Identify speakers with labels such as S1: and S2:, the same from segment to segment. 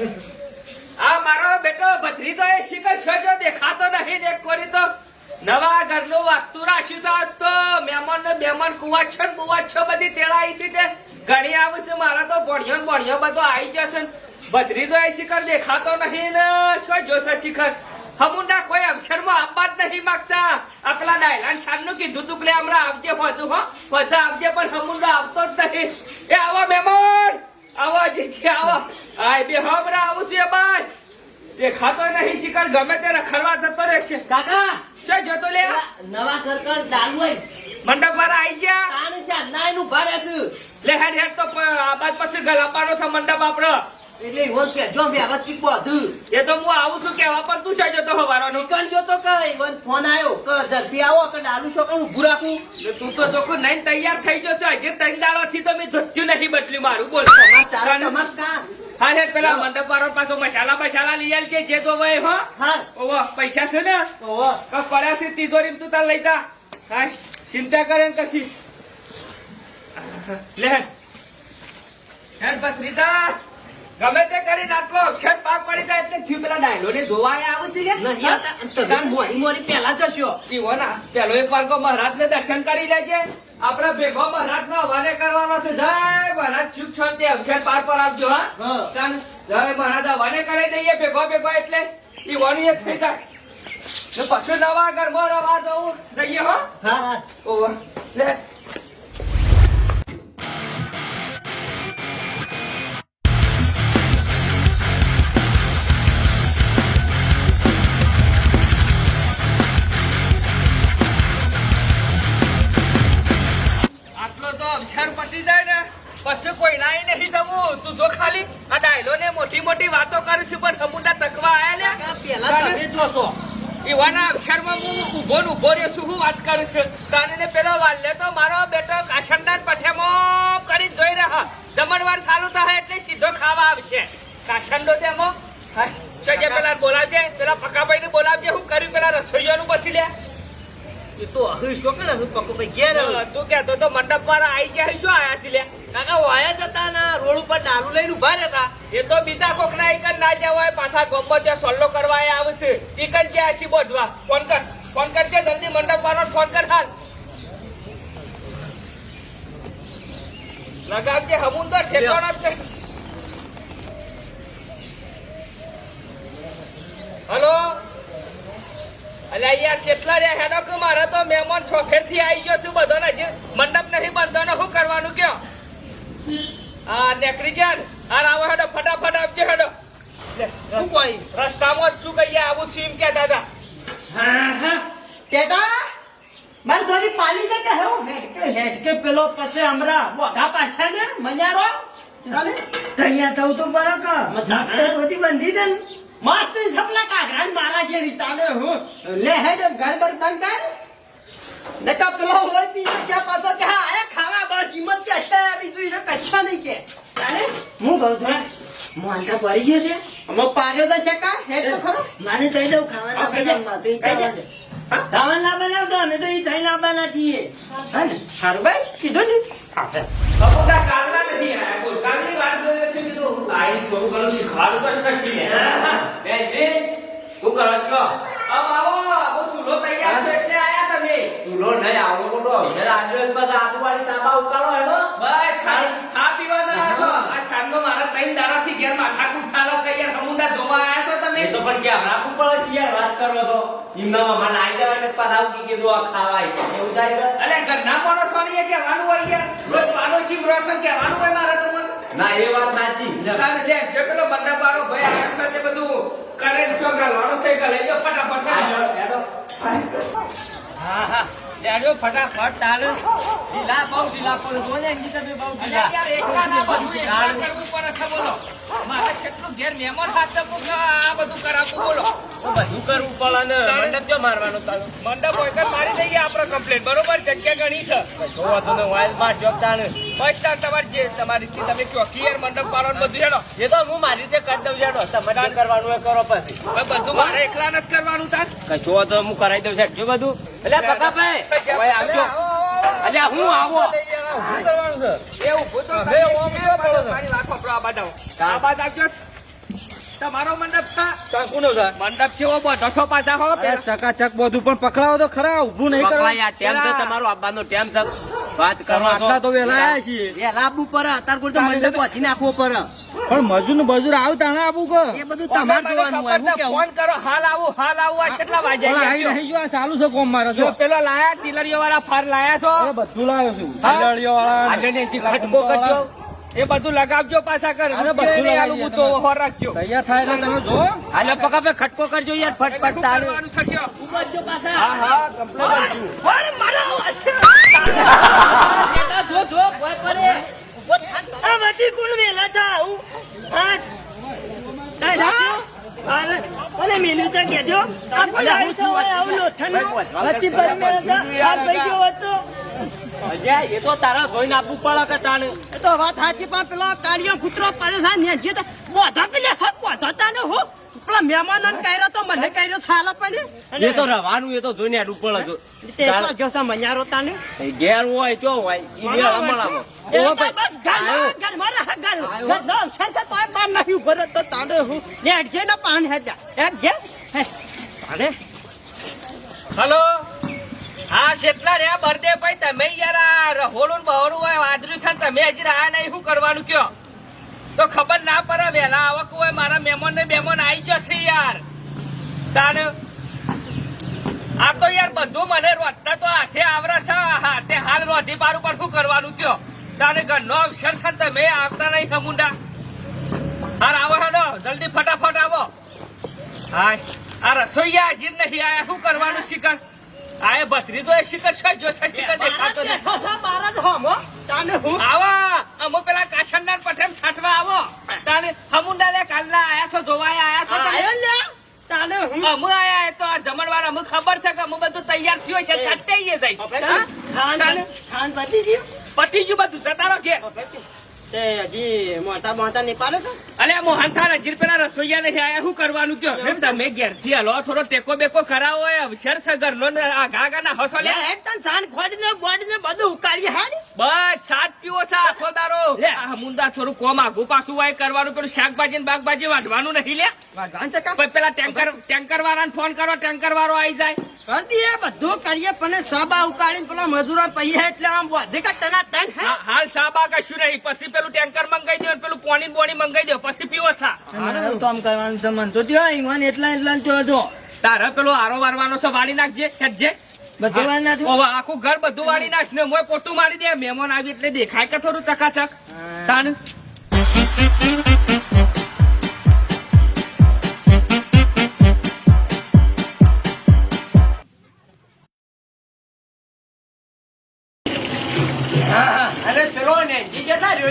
S1: આ મારો બેટો ભત્રીજો એ શિખર સજો દેખાતો નહીં એક કોરી તો નવા ઘરનું વાસ્તુ રાશિ આજ તો. ને મહેમાન કુવાછો ને બધી તેડાઈ છે તે. ઘણી આવશે મારા તો ભણ્યો ને બધો આવી જશે ભત્રીજો એ શિખર દેખાતો નહીં ને શું જોશે શિખર. હમુંડા કોઈ અવસરમાં આપવા જ નહીં માંગતા. આપલા ડાયલાન શાનનું કીધું તું કે હમણાં આવજે હોતું હો. હોતું આવજે, પણ હમુંડા આવતો જ નહીં. એ આવો મહેમાન! આવો જીજી આવો. આય બે હમણાં આવું છું એ ખાતો નહીં શિકાર ગમે ત્યારે ખરવા જતો રહેશે.
S2: કાકા!
S1: છે જોતો લે?
S2: નવા ઘર કર ચાલુ હોય.
S1: મંડપ વાળા આઈ ગયા?
S2: કાન છે ના એનું ભારે છે.
S1: લે હેડ હેડ તો આ બાદ પછી ગલાપાનો છે મંડપ આપણો
S2: એટલે એવો કે જો વ્યવસ્થિત બધું
S1: એ તો હું આવું છું કેવા પણ તું શું જોતો હવારનો?
S2: નીકળ જો તો કઈ વન ફોન આવ્યો કે ઝડપી આવો કે ડાલુ છો કે ઊભું રાખું.
S1: તું તો જોકો નહીં તૈયાર થઈ જશો હજી ત્રણ દાડો થી તો મેં ધોત્યું નહીં બદલ્યું મારું બોલ.
S2: તમાર ચાલે તમાર કા?
S1: હા હેડ પેલા મંડપ વાળો પાછો મસાલા મસાલા લઈ આલ કે જે તો ભાઈ હો.
S2: હા.
S1: ઓવો પૈસા છે ને?
S2: ઓહો
S1: ક પડ્યા છે તિજોરી તું તાર લઈ જા. હા ચિંતા કરે ને કશી. લે હેડ. બસ રીતા ગમે તે કરીને આટલો અક્ષર પાક પડી જાય એટલે થયું પેલા ડાયલો ને જોવા આયા આવે છે
S2: ને તમે મોરી મોરી પેલા જશો
S1: ઈવો ના પેલો એક વાર મહારાજ ને દર્શન કરી લેજે. આપડે ભેગો મહારાજ નો હવાલે કરવાનો છે. જય મહારાજ સુખ શાંતિ અક્ષર પાર પર આવજો હા? જય મહારાજ હવાલે કરી દઈએ ભેગો ભેગો એટલે વણી થઈ જાય. પછી નવા ગરબો રવા જવું. જઈએ હો?
S2: હા હા.
S1: ઓવા લે. પછી કોઈ નાઈ નહીં થવું તું જો ખાલી આ ડાયલો ને મોટી મોટી વાતો કરીશું પણ સમુદ્ર તકવા આયા
S2: કાકા પહેલા તમે જોશો.
S1: એવાના અક્ષરમાં હું ઊભો ને ઊભો રહ્યો છું હું વાત કરું છું. તાને ને પેલો વાલ્ય તો મારો બેટો કાશનદાર પઠેમો કરી જોઈ રહ્યા. જમણવાર સારું થાય એટલે સીધો ખાવા આવશે. કાશંડો તેમો છે પેલા બોલાવજે પેલા પકાભાઈ ને બોલાવજે હું કર્યું પેલા રસોઈયાનું પછી લે.
S2: એ તો હવે શું કરે હવે પપ્પા ભાઈ ઘેર
S1: તું કેતો તો મંડપ વાળા આઈ ગયા શું આયા છે લે
S2: કાકા વાયા જતા ના રોડ ઉપર ડાલુ લઈને ઊભા રહેતા
S1: એ તો બીજા કોક ના એક ના જવા પાછા ગોમ્બો ત્યાં સોલ્લો કરવા એ આવશે ઈકન છે આશી બોધવા ફોન કર ફોન કરજે જલ્દી મંડપ પર ફોન કર હાલ. લગાવજે હમુન તો ઠેકાણો જ નહીં. હલો? અલ્યા યાર કેટલા રે હેડો કે મારે તો મહેમાન છોફેરથી આવી ગયો છું બધો ને મંડપ નહીં બંધો ને શું કરવાનું કયો? હા નેકરી જાન. હા આવો હેડો ફટાફટ આપજો હેડો.
S2: શું કોઈ?
S1: રસ્તામાં જ શું કહીએ આવું છું એમ કે દાદા
S2: કેટા મારી સોરી પાલી દે કે હું હેડકે પેલો પછી હમરા. બોઢા પાછા ને મજારો. ચાલે?
S3: તૈયાર થવું તો બરો કે.
S2: મજાક
S3: તો બધી બંધી દે ને.
S2: મસ્ત સપના કાઢરા મારા જે રીતાને હું લે હેડ ઘર બર બંધ કર નકા પેલો હોય પી ગયા પાછો કે હા આયા ખાવા બસ હિંમત કે છે બીજું એને કશો નહીં કે ચાલે
S3: હું કહું છું મોંટા પડી ગયો તે
S2: અમે પાડ્યો તો છે કા હેડ તો ખરો
S3: માને થઈ દઉં ખાવાના
S2: હા, ખાઈ
S3: પૈસા તો ઈ ખાવા દે ખાવા ના બનાવતો અમે તો ઈ છીએ હા ને
S2: સારું બસ કીધું ને
S1: બપોરના કાલના નથી આયા બોલ કાલની વાત કીધું આઈ થોડું ઘણું શીખવાનું તો નથી લે બે બે.
S4: શું કરો છો?
S1: આમ આવો બહુ સુલો તૈયાર છે એટલે આયા તમે.
S4: ચૂલો નહીં આવડો મોટો જરા આજે બસ આજુબાજુ તાંબા ઉકાળો એનો
S1: બસ ખાલી ચા પીવા ના છો. આ શામનો મારા ત્રણ દાડાથી ઘેર માથાકૂટ ચાલે છે યાર. હમુંડા જોવા આયા છો તમે?
S4: તો પણ કે હમણાં ઉપર યાર વાત કરો તો ઇમનામાં મને આવી જવા એટલે પાછા આવું કીધું આ ખાવાય. એવું થાય
S1: અલે ઘરના કહેવાનું હોય યાર. રોજ પાડોશી કહેવાનું હોય મારે તો મને
S4: ના એ વાત સાચી.
S1: ના લે જે પેલો વાળો ભાઈ આ છે બધું કરે છો ગાલવાનો છે લઈ જાઓ ફટાફટ હા હા. લેજો ફટાફટ તારે ઢીલા બહુ ઢીલા પડે બોલે એની તમે બહુ ઢીલા. યાર એકલા ના બધું એકલા કરવું પડે છે બોલો. મારે કેટલું ઘેર મહેમાન હાથ આપું કે આ બધું કરાવવું બોલો.
S4: બધું કરવું પડે ને. મંડપ જો મારવાનો તારો?
S1: મંડપ હોય કે મારી દઈએ આપણે કમ્પ્લેટ બરોબર? જગ્યા ઘણી છે.
S4: જોવા તો વાઇલમાં જોબ તાણે.
S1: બસ તાર તમારી જે તમારી થી તમે કયો ક્લિયર મંડપ પાડો બધું હેડો.
S4: એ તો હું મારી રીતે કરી દઉં છેડો તમારે કરવાનું એ કરો પછી.
S1: બધું મારે એકલા નથી કરવાનું તાર.
S4: કશો તો હું કરાવી દઉં છે જો બધું. એટલે પકા ભાઈ અલ્યા હું આવો?
S1: શું કરવાનું છે? આ બાજુ આ બાજુ આવજો. તમારો મંડપ છે?
S5: કોનો છે?
S1: મંડપ છે પાછા હો
S5: ચકાચક બધું પણ પકડાવો તો ખરા ઊભું નહીં કરવા
S4: ટેમ છે તમારો આવવાનો ટેમ છે. વાત કરો
S5: આટલા તો વેલા આયા છીએ.
S2: વેલા આપવું પડે અત્યારે કોઈ તો મંડપ પહોંચી નાખવો પડે.
S5: પણ મજૂર ને બજૂર આવ તાણે આપું કે?
S2: એ બધું તમારે જોવાનું હોય
S1: ફોન કરો હાલ આવું હાલ આવું આ કેટલા વાગે
S5: પણ નહીં જો આ ચાલુ છે કોમ મારે જો
S1: જો પેલો લાયા ટીલરીઓ વાળા ફાર લાયા છો?
S5: બધું લાવ્યો? વાળા
S4: ખટકો કરજો
S1: એ બધું લગાવજો પાછા કર
S5: અને બધું
S1: બધું
S5: લગાવી
S1: તો. હોર રાખજો.
S5: તૈયાર થાય ને તમે જો.
S4: આને પકા પે ખટકો કરજો યાર ફટફટ તારું.
S1: કરવાનું છે
S2: પાછા.
S1: હા હા કમ્પ્લીટ કરજો.
S2: પણ મારો બેટા જો જો ભોય પરે ઊભો થાક
S3: આ બધી કુલ વેલા થાઉં હા
S2: એ રા.
S3: અરે કોને મેલ્યું છે કેજો આ કોઈ આવ્યું તો આવું લોઠન બધી મેલ્યા હતા. આ ભાઈ ગયો હતો
S4: અજય એ તો તારા ધોઈને આપવું પડે કે તાને
S2: એ તો વાત સાચી પણ પેલો કાળિયો કૂતરો પડે છે ને જે તો બોધો પેલે સત બોધો તાને હું. પેલા મહેમાન કર્યો તો મને કર્યો
S4: એ તો રવાનું એ તો જોઈને આડું પડે જો.
S2: તે મન્યારો તાને
S4: ઘેર હોય ચો હોય ઈ ભાઈ
S2: બસ ઘર- પાન નહીં ઊભો તો તાને હું. ને હેડજે ને પાન હે હેડજે. હે.
S4: અને
S1: હલો? હા, છેટલા રહ્યા બર્થડે ભાઈ તમે યાર આ રહોળું બહોળું હોય વાદળ્યું છે તમે હજી આયા નહીં, શું કરવાનું કયો? તો ખબર ના પડે, વહેલા આવક હોય, મારા મહેમાન ને આવી છે યાર. તાન આ તો યાર બધું મને રોટતા તો હાથે આવરે છે હાથે હાલ રોટી પારું પર કરવાનું કયો? તાને ઘરનો અવસર છે તમે આવતા નહીં હમુંડા હાર આવો હેડો જલ્દી ફટાફટ આવો. હા આ રસોઈયા હજી નહીં આયા શું કરવાનું શિકર આ બસરી તો એ છે જો છે શિકર દેખાતો
S2: મારા
S1: નહીં
S2: બેઠો મારા જ હોમો. તાને હું?
S1: આવો અમો પેલા કાશનદાર પઠેમ છાંટવા આવો. તાને હમુંડા લે કાલના આયા છો જોવાય આયા છો તમે?
S2: આયો લે. તાને હું?
S1: અમો આયા તો આ જમણવાર અમો ખબર છે કે અમુ બધું તૈયાર થયું છે છાંટાઈએ જાય.
S2: ખાન ખાન પતી ગયું?
S1: પતી ગયું બધું જતા કે
S2: તે હજી મોટા મોટા નહીં પાડે તો?
S1: અલે મોહન હજી પેલા રસોઈયા નહીં આયા. શું કરવાનું કયો? એમ તમે ઘેરથી હલો. થોડો ટેકો બેકો કરાવો એ અવસર સગર નો આ ઘા ઘા ના હસો લે.
S2: લે હેડ તન સાન ખોડીને બોડીને બધું ઉકાળી હેડ.
S1: બસ સાત પીવો છે આખો દારો આ મુંડા થોડું કોમ આગુ પાછું વાય કરવાનું પેલું શાકભાજી ને બાગભાજી વાઢવાનું નહીં લે. પેલા ટેન્કર ટેન્કર વાળાને ફોન કરો ટેન્કર વાળો આવી જાય.
S2: કરી દઈએ બધું કરીએ પણ સાબા ઉકાળીને પેલા મજૂરો પૈયા એટલે આમ વધે કે
S1: હાલ સાબા કશું નહીં પછી પેલું ટેન્કર મંગાઈ દો પેલું પોણી બોણી મંગાઈ દો પછી પીવો સા.
S3: તો આમ કરવાનું તો મન. તો થયો ઈમાન એટલા એટલા જ થયો હતો.
S1: તારે પેલો આરો વારવાનો છે વાળી નાખજે ખેંચજે.
S3: બધું
S1: આખું ઘર બધું વાળી નાખ ને મોય પોટું મારી દે મહેમાન આવી એટલે દેખાય કે થોડું ચકાચક? તાન?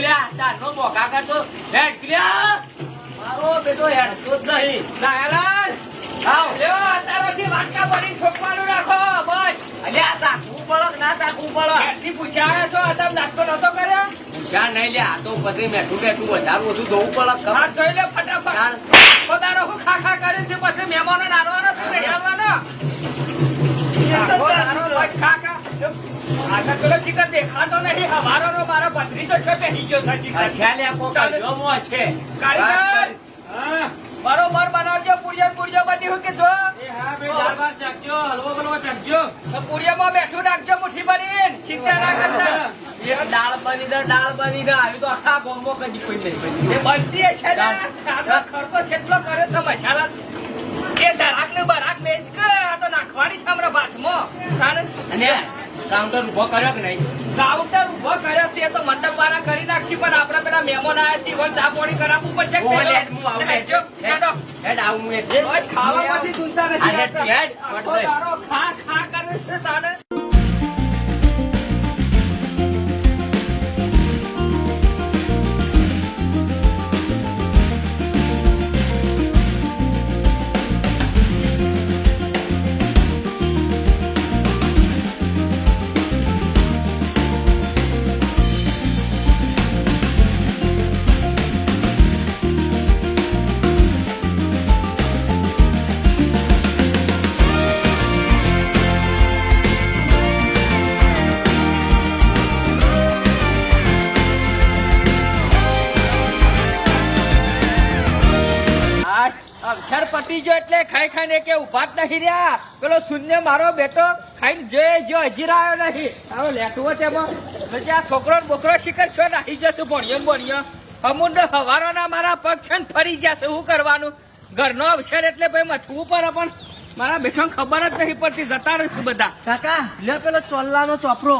S4: લ્યા તારનો કરતો. હેડ ક્રિયા મારો બેટો હેડ તો જ નહીં.
S1: નાયલાલ આવ લ્યો તારાથી વાટકા ભરી ઠોકવાનું રાખો. બસ.
S4: અલ્યા તાકવું પડે ના તાકવું પડે?
S1: ઘેરથી પૂછ્યા છો આદમ નાસ્તો નતો કર્યો?
S4: જ્યાં નહીં લ્યા આ તો પછી મેઠું બેઠું વધારે ઓછું ધોવું પડે
S1: જોઈ લે ફટાફટ. પોતાનો હું ખા ખા કરે છે પછી મહેમાનો નારવાનો ખા ખા પેલો શિખર દેખાતો નહીં. મારો છે બેસી ગયો છે શિખર
S4: અચ્છા લ્યા કોકા જોમો છે.
S1: કારીગર! બરોબર બનાવજો પુડિયો પુડિયો બધી હું કીધું તો પુડિયામાં બેઠું રાખજો મુઠ્ઠી ભરીને. ચિંતા ના કરતા.
S4: દાળ બની દે દાળ બની દે. આવી તો આખા ગોમો કદી કોઈ નહીં
S1: એ બનતી હશે ને? આનો ખર્ચો કેટલો કરે છે મસાલા. એ ધરાક ને બરાક ને જ આ તો નાખવાની છે હમણાં બાથમાં
S4: અને કાઉન્ટર ઊભો કર્યો કે નહીં?
S1: કાઉન્ટર ઊભો કર્યો છે તો મંડપ વાળા કરી નાખશે પણ આપડે પેલા મહેમાન આવ્યા છે વન ચા પાણી કરાવવું પડશે
S4: હેડ, આવું,
S1: ખાવામાંથી ચૂંટા નથી ખા ખા કરે છે તાને ખાઈ ખાઈને કે ઊભા જ નહીં રહ્યા. પેલો શૂન્ય મારો બેટો ખાઈને જોઈ જો હજી રહ્યો નહીં. આવો લેટવો તેમાં. પછી આ છોકરો બોકરો શીખર છો નાહી જશે ભણ્યો ભણ્યો. અમુક હવારોના મારા પગ છે ફરી જશે, શું કરવાનું? ઘરનો અવસર એટલે ભાઈ મથવું પડે, પણ મારા બેઠો ખબર જ નહીં પડતી, જતા રહેશું બધા.
S2: કાકા લે પેલો ચોલ્લાનો ચોપરો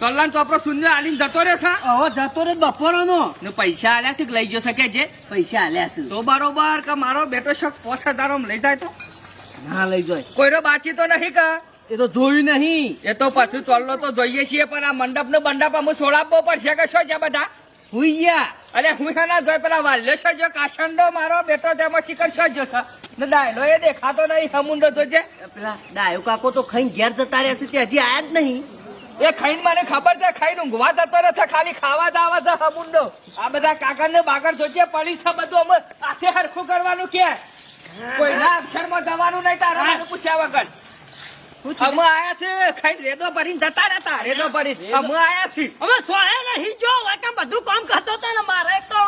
S1: કલ્યાણ આપણો શૂન્ય આલીને જતો રે છે.
S2: હવે જતો રે બપોરનો.
S1: ને પૈસા આલ્યા છે કે લઈ જશે કે છે
S2: પૈસા આલ્યા છે.
S1: તો બરોબર કે મારો બેટો શોખ પોસ હજારો લઈ જાય તો?
S2: ના લઈ જાય.
S1: કોઈનો બાચી તો નહીં કે?
S2: એ તો જોયું નહીં.
S1: એ તો પછી ચોલ્લો તો જોઈએ છીએ પણ આ મંડપ નો મંડપ અમુક સોળાવવો પડશે કે શું છે બધા?
S2: હુઈયા
S1: અરે હું ના જોઈ પેલા વાલ્યો છે જો કાશંડો મારો બેટો તેમાં શિખર છો જો? છે ને ડાયલો એ દેખાતો નહીં હમુંડો તો છે
S2: પેલા ડાયો કાકો તો ખાઈ ઘેર જતા રહ્યા છે તે હજી આયા જ નહીં.
S1: એ ખાઈને મને ખબર છે ખાઈને ઊંઘવા જતો રહે ખાલી ખાવા દાવા છે હમુંડો આ બધા કાગળ ને બાગળ જોજે પડી છે બધું અમે હાથે હરખું કરવાનું કે કોઈના અક્ષરમાં જવાનું નહીં તારા મને પૂછ્યા વગર અમે આયા છે ખાઈને રેદો ભરીને જતા રહેતા રેદો ભરીને અમે આયા છીએ
S2: અમે સોયા નહીં જો વાકા બધું કામ કરતો હતો ને મારે તો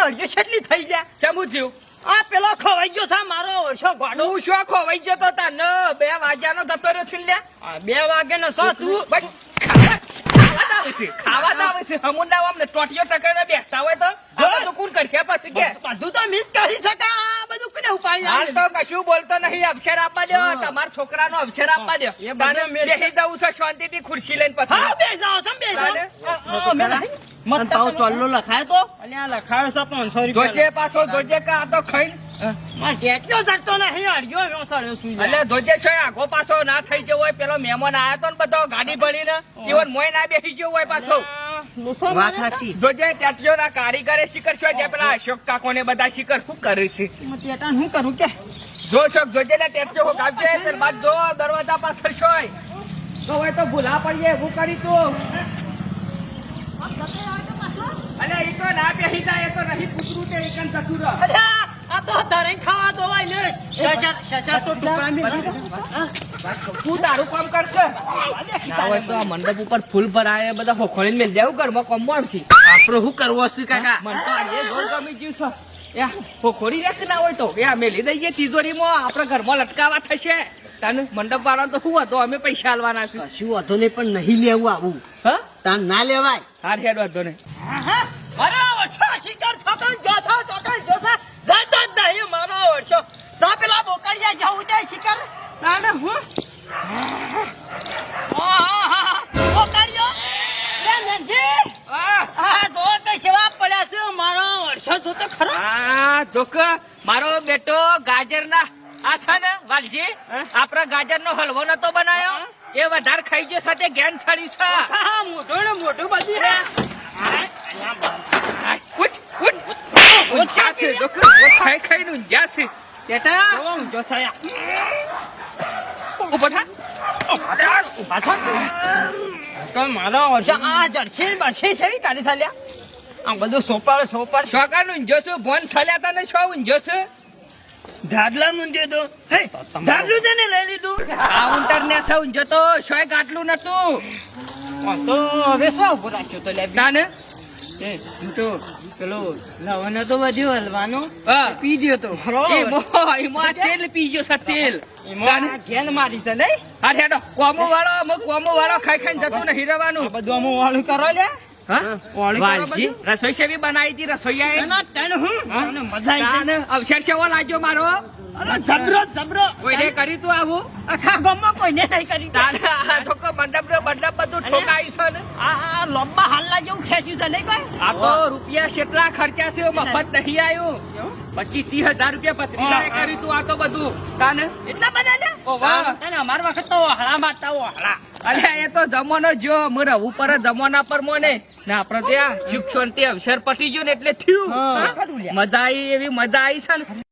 S2: અડ્યો છેટલી થઈ ગયા
S1: ચમુ થયું
S2: આ પેલો ખવાઈ ગયો છે મારો ઓછો ગાડો.
S1: હું શું ખોવાઈ ગયો તો તાન ન બે વાગ્યાનો થતો રહ્યો છું લ્યા.
S2: આ બે વાગે નો સો તું
S1: ભાઈ, ખાવા આવે છે ખાવા આવે છે. હમુંડા અમને ટોટીઓ ટકાઈને બેસતા હોય તો આ બધું કોણ કરશે પછી કે?
S2: બધું તો મિસ કરી શકે આ બધું કોને ઉપાય
S1: હાલ તો કશું બોલતો નહીં અક્ષર આપવા દો તમારા છોકરાનો અક્ષર આપવા દો
S2: એ
S1: તાને
S2: મેં-
S1: છે શાંતિથી ખુરશી લઈને
S2: હા
S1: પછી
S2: જાઓ સમ બે જાઓ. અમે નહીં મત પાવ ચોલ્લો લખાય તો? અને લખાયો છે 500
S1: જોજે પાછો જોજે કે આ તો ખાઈને
S2: માં ટેક્યો જતો નહીં અડ્યો ગયો સળ્યો સુઈ
S1: એટલે જોજે છે આગો પાછો ના થઈ જવો હોય પેલો મહેમાન આયો તો ને બધો ગાડી ભરીને ઈવન મોય ના બેસી ગયો હોય પાછો.
S2: વાત સાચી.
S1: જોજે ટેટીઓ ના કારીગરે શિખર છો જે પેલા અશોક કાકો ને બધા શિખર શું કરે છે?
S2: ટેટા હું કરું કે?
S1: જો છોક જોજે ને ટેટીઓ હો કાપજે ત્યાર બાદ જો દરવાજા પાછળ છોય તો હોય તો ભૂલા પડીએ હું કરી તું અલે ઈ તો ના બેસી એ તો નહીં કૂતરું તે એકન જતું
S2: અલે આ તો તારે ખાવા તો વાય ને શશર શશર તો ટુકડા મે
S1: તું તારું કામ કર કે ના હોય તો આ મંડપ ઉપર ફૂલ ભરાય બધા ખોખોળીને મેલ દેવું ઘરમાં કોમ છે
S2: આપણો શું કરવો છે કાકા?
S1: મન તો આજે જોર ગમી ગયું છે. ખોખોડી રાખ ના હોય તો. એ મેલી દઈએ તિજોરીમાં આપણે ઘરમાં લટકાવા થશે. તને મંડપ વાળા તો શું હતો અમે પૈસા આલવાના છે.
S2: શું વાંધો નહીં પણ નહીં લેવું આવું.
S1: હા?
S2: તાન ના લેવાય.
S1: હાર હેડ વાંધો નહીં.
S2: મારો વર્ષો શિકાર થતો જ ગયો છે જ ગયો જતો જ નહીં મારો વર્ષો. સા પેલા બોકડિયા જવું દે શિકાર? હું? બોકડિયો? લે નંદી
S1: આ
S2: તો સેવા પડ્યા છે મારો વર્ષો તો તો ખરો
S1: આ જોક મારો બેટો ગાજર ના આ છે ને વાલજી આપણા ગાજર નો હલવો નતો બનાયો. એ વધારે ખાઈ ગયો સાથે ગેન છડી છે.
S2: હા મોટું ને મોટું બધી
S1: ઉઠ, ઉઠ. ઊંઝા છે જોક ખાઈ ખાઈને ઊંઝા છે.
S2: બેટા! જો થયા.
S1: ઊભો થા.
S2: પાછા તો મારો વર્ષો આ જડશે છે કાઢી થાલ્યા? આમ બધું સોપાડ સોપાડ.
S1: શોકાનું ઊંઝો જોશું ભોન થાલ્યા તને છો ઊંઝો છે
S3: ધાડલા મુંજે તો હે ધાદલું તને લઈ લીધું?
S1: કાઉન્ટર ને સૌ જતો તો શોય ગાટલું નતું.
S2: તો હવે ઊભો રાખ્યો તો લે
S1: તાને?
S3: એ હું તો પેલો લવાનો તો વધ્યો હલવાનો.
S1: હા.
S3: પી ગયો તો.
S1: એ મો એમાં તેલ પી ગયો છે તેલ.
S2: એમાં ઘેન મારી છે નહીં?
S1: અરે હેડો કોમો વાળો કોમો વાળો ખાઈ ખાઈને જતું ને
S2: હીરવાનું. બધું વાળું કરો લે
S1: રસોઈ સેવી બનાવી હતી રસોઈયાએ
S2: એના ટેન હું? અને મજા આવી
S1: તાને અવસર સેવો લાગ્યો મારો?
S2: જબરો જબરો.
S1: કોઈને કરી તું આવું?
S2: આખા ગામમાં કોઈને નહીં કરી
S1: તો કો મંડપ નો મંડપ બધું ઠોકાયું છે ને?
S2: આ આ હાલના જેવું ખેંચ્યું છે નહીં કોઈ?
S1: આ તો રૂપિયા કેટલા ખર્ચા છે મફત નહીં આવ્યું પચીસ ત્રીસ હજાર રૂપિયા પત્રિકાએ કર્યું તું આ તો બધું. તાને?
S2: એટલા બધા ને
S1: ઓ વાહ
S2: અમાર વખત તો હળા મારતા હળા
S1: અરે એ તો જમાનો જો હું ઉપર પર જ જમાના પર મોને. ને આપડે ત્યાં સુખ શાંતિ અવસર પટી ગયો ને એટલે થયું? મજા આવી એવી મજા આવી છે ને.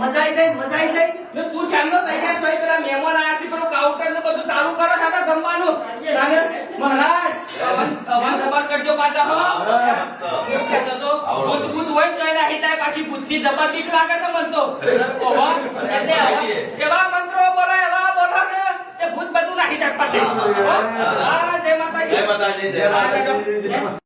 S1: મજા આવી
S2: ગઈ મજા આવી ગઈ
S1: તું શામનો તૈયાર થઈ પેલા મહેમાન આયા છે પેલું કાઉન્ટર ને બધું ચાલુ કરો સાડા જમવાનું. તાને મહારાજ અવન અવન કરજો પાછા હો. ભૂત ભૂત હોય તો એને અહીં જાય પાછી ભૂતની જબર બીક લાગે છે મન તો. એવા મંત્રો બોલો એવા બોલો ને એ ભૂત બધું નાખી જાય માતાજી.
S6: જય માતાજી જય માતાજી.